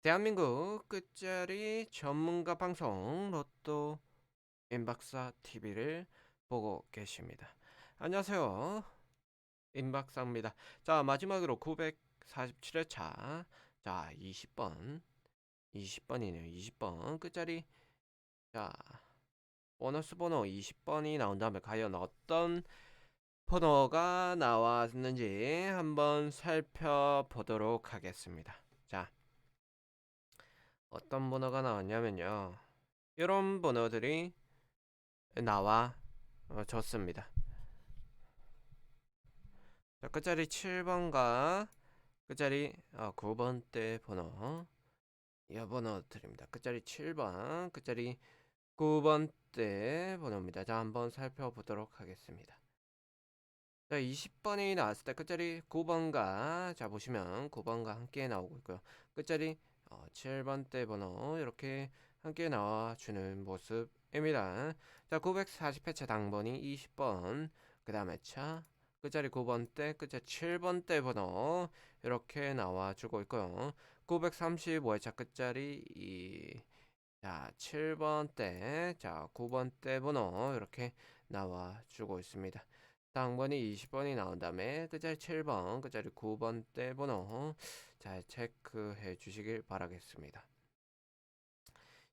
대한민국 끝자리 전문가 방송 로또 임박사 TV를 보고 계십니다. 안녕하세요. 임박사입니다. 자, 마지막으로 947회차. 자, 20번. 20번이네요. 20번. 끝자리. 자, 보너스 번호 20번이 나온 다음에 과연 어떤 번호가 나왔는지 한번 살펴보도록 하겠습니다. 자, 어떤 번호가 나왔냐면요. 이런 번호들이 나와 어, 줬습니다. 자, 끝자리 7번과 끝자리 어, 9번대 번호 이 번호 드립니다. 끝자리 7번, 끝자리 9번대 번호입니다. 자, 한번 살펴보도록 하겠습니다. 자, 20번이 나왔을 때 끝자리 9번과 자 보시면 9번과 함께 나오고 있고요. 끝자리 어, 7번대 번호 이렇게 함께 나와주는 모습입니다. 자, 940회차 당번이 20번, 그 다음에 차 끝자리 9번대, 끝자리 7번대 번호 이렇게 나와주고 있고요. 935회차 끝자리 이 자, 7번대, 자, 9번대 번호 이렇게 나와주고 있습니다. 당번이 20번이 나온 다음에 끝자리 7번, 끝자리 9번대 번호 잘 체크해 주시길 바라겠습니다.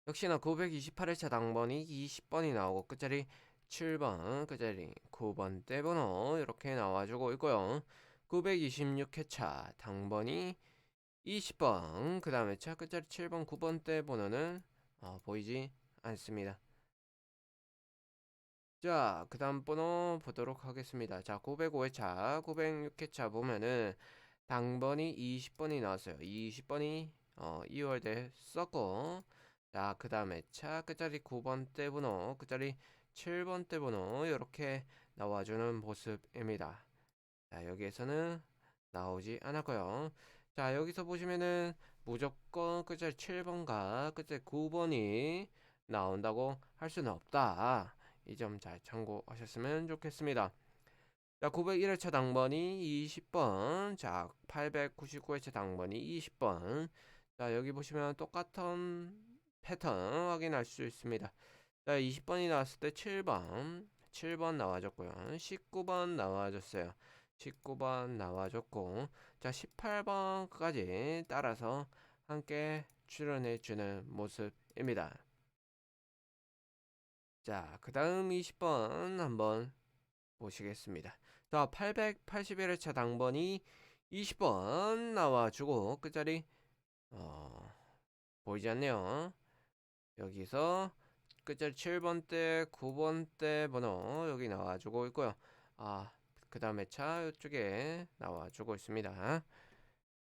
역시나 928회차 당번이 20번이 나오고 끝자리 7번, 끝자리 9번대 번호 이렇게 나와주고 있고요. 926회차 당번이 20번, 그 다음에 차 끝자리 7번, 9번대 번호는 어, 보이지 않습니다. 자, 그 다음 번호 보도록 하겠습니다. 자, 905회차, 906회차 보면은 당번이 20번이 나왔어요. 20번이 어, 2월대 썼고 자, 그 다음에 차 끝자리 9번대 번호, 끝자리 7번대 번호 이렇게 나와주는 모습입니다. 자, 여기에서는 나오지 않았고요. 자, 여기서 보시면은 무조건 끝자리 7번과 끝자리 9번이 나온다고 할 수는 없다. 이 점 잘 참고하셨으면 좋겠습니다. 자, 901회차 당번이 20번. 자, 899회차 당번이 20번. 자, 여기 보시면 똑같은 패턴 확인할 수 있습니다. 자, 20번이 나왔을 때 7번. 7번 나와줬고요. 19번 나와줬어요. 19번 나와줬고, 자, 18번까지 따라서 함께 출연해 주는 모습입니다. 자, 그 다음 20번 한번 보시겠습니다. 자, 881회차 당번이 20번 나와주고 끝자리 어, 보이지 않네요. 여기서 끝자리 7번대, 9번대 번호 여기 나와주고 있고요. 아, 그 다음에 차 이쪽에 나와주고 있습니다.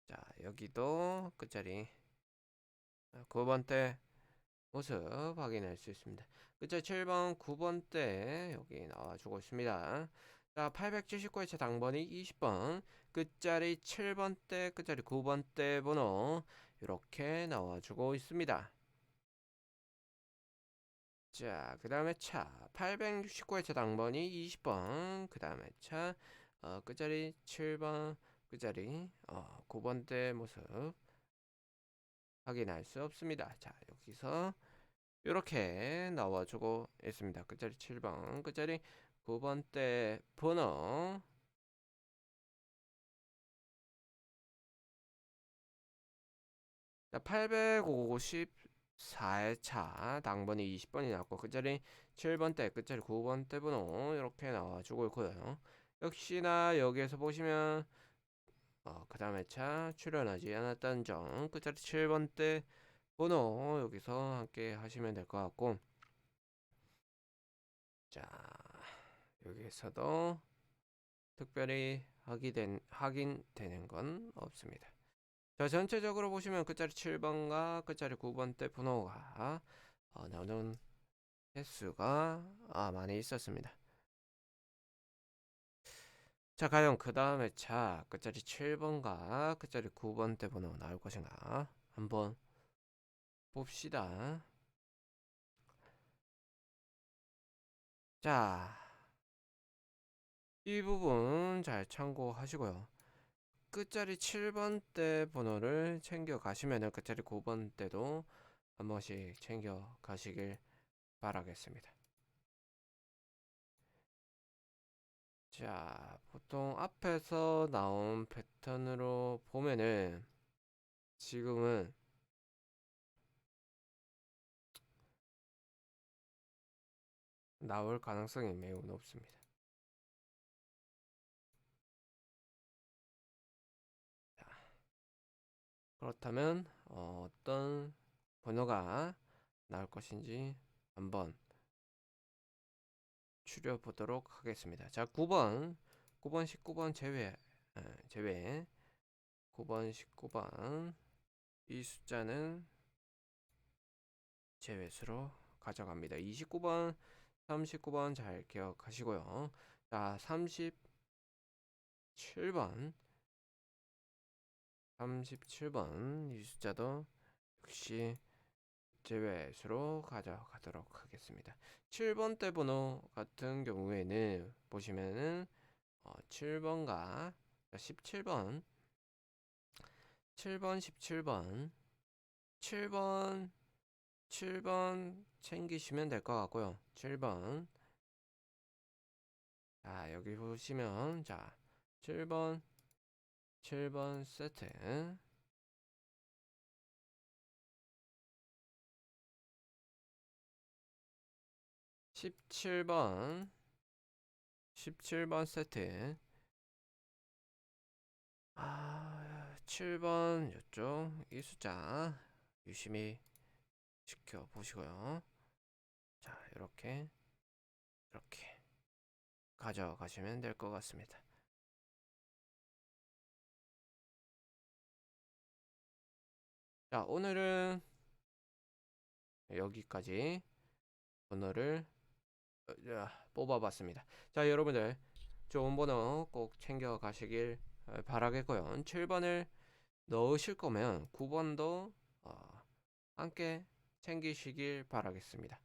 자, 여기도 끝자리 9번대 모습 확인할 수 있습니다. 끝자리 7번, 9번대 여기 나와주고 있습니다. 자, 879회차 당번이 20번, 끝자리 7번대, 끝자리 9번대 번호 이렇게 나와주고 있습니다. 자, 그 다음에 차 869회차 당번이 20번, 그 다음에 차 어, 끝자리 7번, 끝자리 어, 9번대 모습 확인할 수 없습니다. 자, 여기서 이렇게 나와주고 있습니다. 끝자리 7번, 끝자리 9번대 번호 자, 854회차 당번이 20번이 나왔고 끝자리 7번대, 끝자리 9번대 번호 이렇게 나와주고 있고요. 역시나 여기에서 보시면 어, 그 다음에 차 출연하지 않았다는 점 끝자리 7번대 번호 여기서 함께 하시면 될 것 같고 자 여기에서도 특별히 확인된, 확인되는 건 없습니다. 자 전체적으로 보시면 끝자리 7번과 끝자리 9번대 번호가 어, 나오는 횟수가 아, 많이 있었습니다. 자, 과연 그 다음에 차 끝자리 7번과 끝자리 9번대 번호 나올 것인가? 한번 봅시다. 자, 이 부분 잘 참고하시고요. 끝자리 7번대 번호를 챙겨 가시면은 끝자리 9번대도 한 번씩 챙겨 가시길 바라겠습니다. 자, 보통 앞에서 나온 패턴으로 보면은 지금은 나올 가능성이 매우 높습니다. 자, 그렇다면 어, 어떤 번호가 나올 것인지 한번 추려 보도록 하겠습니다. 자, 9번, 9번, 19번 제외, 에, 제외, 9번, 19번 이 숫자는 제외수로 가져갑니다. 29번, 39번 잘 기억하시고요. 자, 37번, 37번 이 숫자도 역시 제외수로 가져가도록 하겠습니다. 7번 대 번호 같은 경우에는 보시면은 어, 7번과 17번 7번 17번 7번 7번 챙기시면 될 것 같고요. 7번 자 여기 보시면 자 7번 7번 세트 17번 17번 세트. 아 7번 이쪽 이 숫자 유심히 지켜보시고요. 자 이렇게 이렇게 가져가시면 될 것 같습니다. 자 오늘은 여기까지 번호를 어, 자, 뽑아봤습니다. 자, 여러분들 좋은 번호 꼭 챙겨 가시길 어, 바라겠고요. 7번을 넣으실 거면 9번도 어, 함께 챙기시길 바라겠습니다.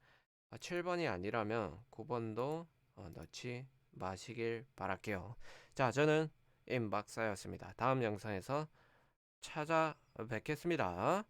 아, 7번이 아니라면 9번도 어, 넣지 마시길 바랄게요. 자, 저는 임박사였습니다. 다음 영상에서 찾아뵙겠습니다.